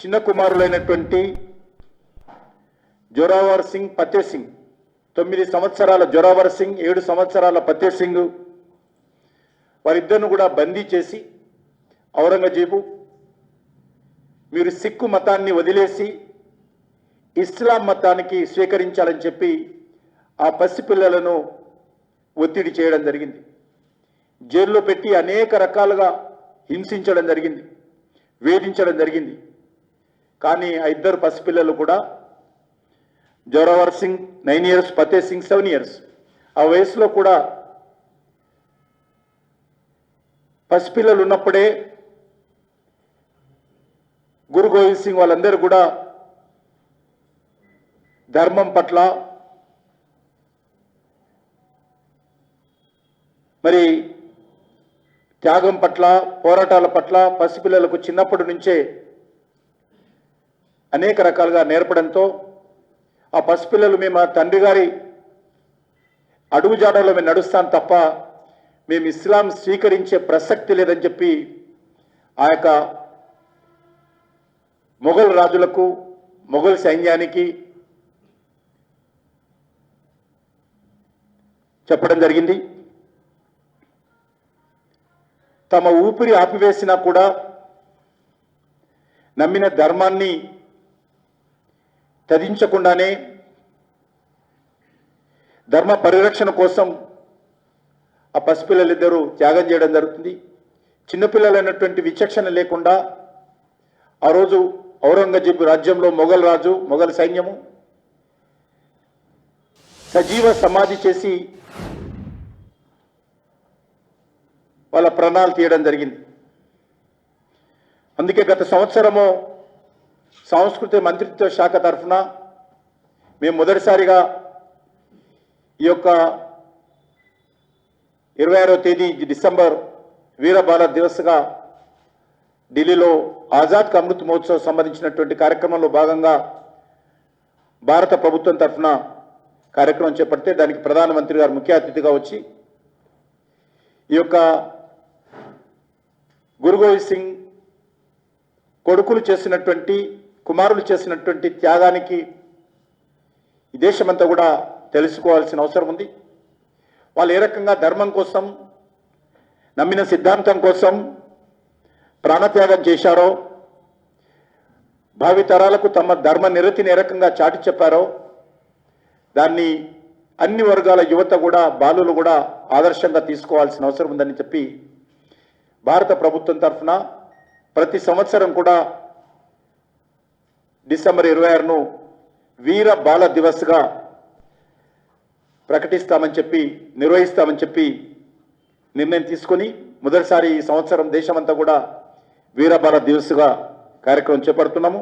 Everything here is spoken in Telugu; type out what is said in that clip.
చిన్న కుమారులైనటువంటి జోరావర్ సింగ్ ఫతే సింగ్. తొమ్మిది సంవత్సరాల జోరావర్ సింగ్ ఏడు సంవత్సరాల ఫతే సింగ్ వారిద్దరిని కూడా బందీ చేసి ఔరంగజేబు మీరు సిక్కు మతాన్ని వదిలేసి ఇస్లాం మతానికి స్వీకరించాలని చెప్పి ఆ పసిపిల్లలను ఒత్తిడి చేయడం జరిగింది. జైల్లో పెట్టి అనేక రకాలుగా హింసించడం జరిగింది వేధించడం జరిగింది. కానీ ఆ ఇద్దరు పసిపిల్లలు కూడా Zorawar Singh nine years Fateh Singh seven years. ఆ వయసులో కూడా పసిపిల్లలు ఉన్నప్పుడే గురు గోవింద్ సింగ్ వాళ్ళందరూ కూడా ధర్మం పట్ల మరి త్యాగం పట్ల పోరాటాల పట్ల పసిపిల్లలకు చిన్నప్పటి నుంచే అనేక రకాలుగా నేర్పడంతో ఆ పసిపిల్లలు మేము మా తండ్రి గారి అడుగుజాడలో మేము నడుస్తాం తప్ప మేము ఇస్లాం స్వీకరించే ప్రసక్తి లేదని చెప్పి ఆ యొక్క మొఘల్ రాజులకు మొఘల్ సైన్యానికి చెప్పడం జరిగింది. తమ ఊపిరి ఆపివేసినా కూడా నమ్మిన ధర్మాన్ని తదించకుండానే ధర్మ పరిరక్షణ కోసం ఆ పసిపిల్లలిద్దరూ త్యాగం చేయడం జరుగుతుంది. చిన్నపిల్లలైనటువంటి విచక్షణ లేకుండా ఆ రోజు ఔరంగజేబు రాజ్యంలో మొఘల్ రాజు మొఘల్ సైన్యము సజీవ సమాధి చేసి వాళ్ళ ప్రాణాలు తీయడం జరిగింది. అందుకే గత సంవత్సరము సాంస్కృతిక మంత్రిత్వ శాఖ తరఫున మేము మొదటిసారిగా ఈ యొక్క ఇరవై ఆరో తేదీ డిసెంబర్ వీరబాల దివస్గా ఢిల్లీలో ఆజాద్ అమృత్ మహోత్సవ్ సంబంధించినటువంటి కార్యక్రమంలో భాగంగా భారత ప్రభుత్వం తరఫున కార్యక్రమం చేపడితే దానికి ప్రధానమంత్రి గారు ముఖ్య అతిథిగా వచ్చి ఈ యొక్క గురు గోవింద్ సింగ్ కొడుకులు చేసినటువంటి కుమారులు చేసినటువంటి త్యాగానికి ఈ దేశమంతా కూడా తెలుసుకోవాల్సిన అవసరం ఉంది. వాళ్ళు ఏ రకంగా ధర్మం కోసం నమ్మిన సిద్ధాంతం కోసం ప్రాణత్యాగం చేశారో భావితరాలకు తమ ధర్మ నిరతిని ఏ రకంగా చాటి చెప్పారో దాన్ని అన్ని వర్గాల యువత కూడా బాలులు కూడా ఆదర్శంగా తీసుకోవాల్సిన అవసరం ఉందని చెప్పి భారత ప్రభుత్వం తరఫున ప్రతి సంవత్సరం కూడా డిసెంబర్ ఇరవై ఆరును వీర బాల దివస్గా ప్రకటిస్తామని చెప్పి నిర్వహిస్తామని చెప్పి నిర్ణయం తీసుకొని మొదటిసారి ఈ సంవత్సరం దేశమంతా కూడా వీరబాల దివస్గా కార్యక్రమం చేపడుతున్నాము.